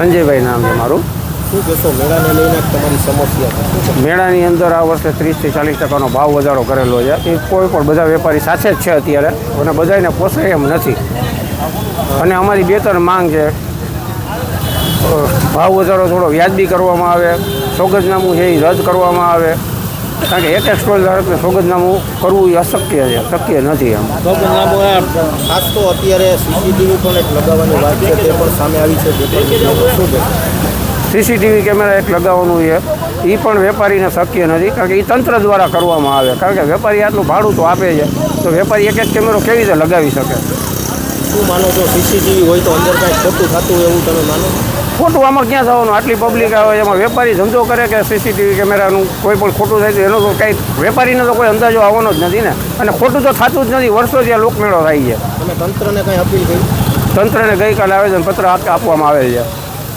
સંજયભાઈ નામ છે મારું. શું કહેશો મેળાને લઈને તમારી સમસ્યા? મેળાની અંદર આ વર્ષે ત્રીસથી ચાલીસ ટકાનો ભાવ વધારો કરેલો છે. એ કોઈ પણ બધા વેપારી સાથે જ છે અત્યારે અને બધાને પોસાય એમ નથી. અને અમારી બે ત્રણ માંગ છે. ભાવ વધારો થોડો વ્યાજબી કરવામાં આવે સોગજનામું છે એ રદ કરવામાં આવે. કારણ કે એક એક સ્ટોલ ધારકને સોગંદનામું કરવું એ અશક્ય છે શક્ય નથી એમ. સોગંદનામું આ ખાસ તો અત્યારે સીસીટીવી પણ એક લગાવવાની વાત છે તે પણ સામે આવી છે સીસીટીવી કેમેરા એક લગાવવાનું છે. એ પણ વેપારીને શક્ય નથી કારણ કે એ તંત્ર દ્વારા કરવામાં આવે. કારણ કે વેપારી આટલું ભાડું તો આપે છે તો વેપારી એક એક કેમેરો કેવી રીતે લગાવી શકે? શું માનો છો? સીસીટીવી હોય તો અંદર કાંઈ ખોટું થતું હોય એવું તમે માનો? ખોટું આમાં ક્યાં થવાનું આટલી પબ્લિક આવે એમાં વેપારી ધંધો કરે કે સીસીટીવી કેમેરાનું કોઈ પણ ખોટું થાય તો એનો તો કંઈ વેપારીને તો કોઈ અંદાજો આવવાનો જ નથી ને. અને ખોટું તો થતું જ નથી વર્ષો ત્યાં લોકમેળો થાય છે. તંત્રને કંઈ અપીલ કરી? તંત્રને ગઈકાલે આવેદનપત્ર આપ- આપવામાં આવેલ છે.